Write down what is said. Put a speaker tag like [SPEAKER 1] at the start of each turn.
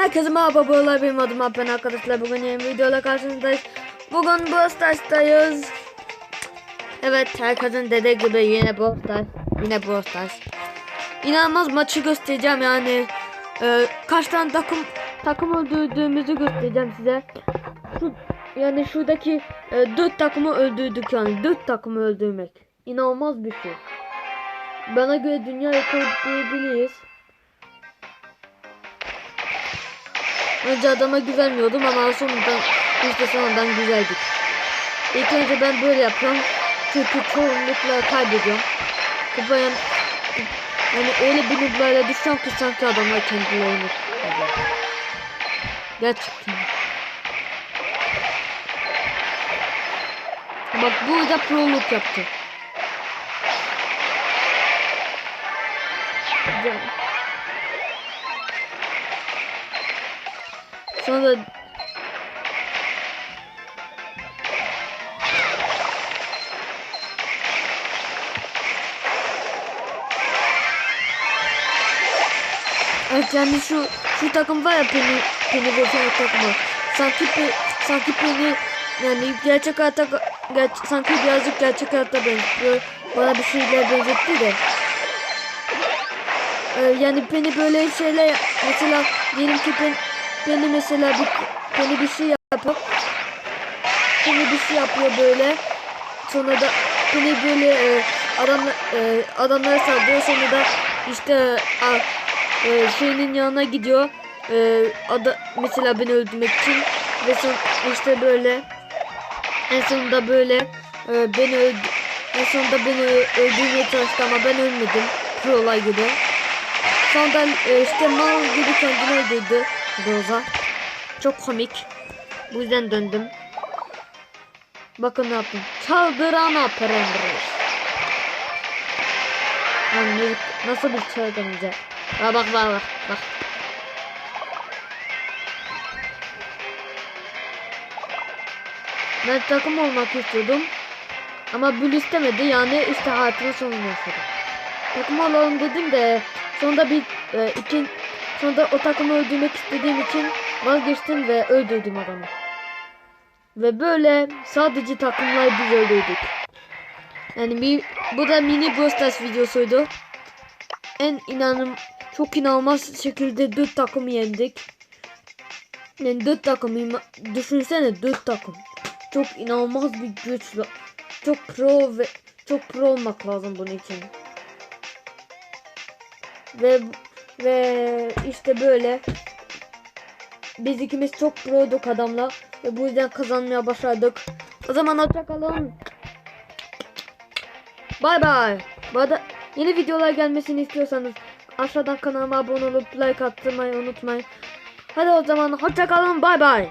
[SPEAKER 1] Herkese merhaba bu olay benim adım Alpen arkadaşlar. Bugün yeni videoyla karşınızdayız. Bugün Brawl Stars'tayız Evet herkesin dediği gibi yine Brawl Stars Yine Brawl Stars İnanılmaz maçı göstereceğim yani. Ee, Kaç tane takım takım öldürdüğümüzü göstereceğim size. Şu, Yani şuradaki e, 4 takımı öldürdük yani. 4 takımı öldürmek. İnanılmaz bir şey. Bana göre dünya rekoru diyebiliriz Önce adama güvenmiyordum ama sonradan işte sonradan güzeldik. İlk önce ben böyle yapıyorum. Çünkü çoğunlukla kaybediyorum. Kupaya yani öyle bir nublayla düşsem ki sanki adamlar kendilerini. Gerçekten. Bak burada proluk yaptı. Güzel. Sonra Evet yani şu şu takım var ya Penny Penny Boşan'a takımı. Sanki pe, sanki Penny yani gerçek hayatta ger, sanki birazcık gerçek hayatta benziyor. Bana bir şeyler benzetti de. Ee, yani Penny böyle şeyler mesela diyelim ki Penny, Penny mesela bir Penny bir şey yapıyor. Penny bir şey yapıyor böyle. Sonra da Penny böyle e, adam e, adamlara saldırıyor sonra da işte a, e, şeyinin yanına gidiyor. E, ada, mesela beni öldürmek için ve son, işte böyle en sonunda böyle e, beni öldü en sonunda beni öldürmeye çalıştı ama ben ölmedim. Pro olay gibi. Sonra e, işte mal gibi kendini öldürdü Rosa. Çok komik. Bu yüzden döndüm. Bakın ne yaptım. Çaldıran operatörü. Yani nasıl bir çılgınca. Bak bak bak bak. bak. Ben takım olmak istiyordum. Ama Bül istemedi yani işte hayatının sonunu yaşadım. Takım olalım dedim de sonunda bir e, iki sonunda o takımı öldürmek istediğim için vazgeçtim ve öldürdüm adamı. Ve böyle sadece takımlar biz öldürdük. Yani mi, bu da mini Brawl Stars videosuydu. En inanım çok inanılmaz şekilde 4 takımı yendik. Yani 4 takım düşünsene 4 takım. Çok inanılmaz bir güçlü. Çok pro ve çok pro olmak lazım bunun için. Ve ve işte böyle biz ikimiz çok pro'duk adamla ve bu yüzden kazanmaya başardık. O zaman hoşça kalın. Bay bay. Bu yeni videolar gelmesini istiyorsanız aşağıdan kanalıma abone olup like atmayı unutmayın. Hadi o zaman hoşça kalın. Bay bay.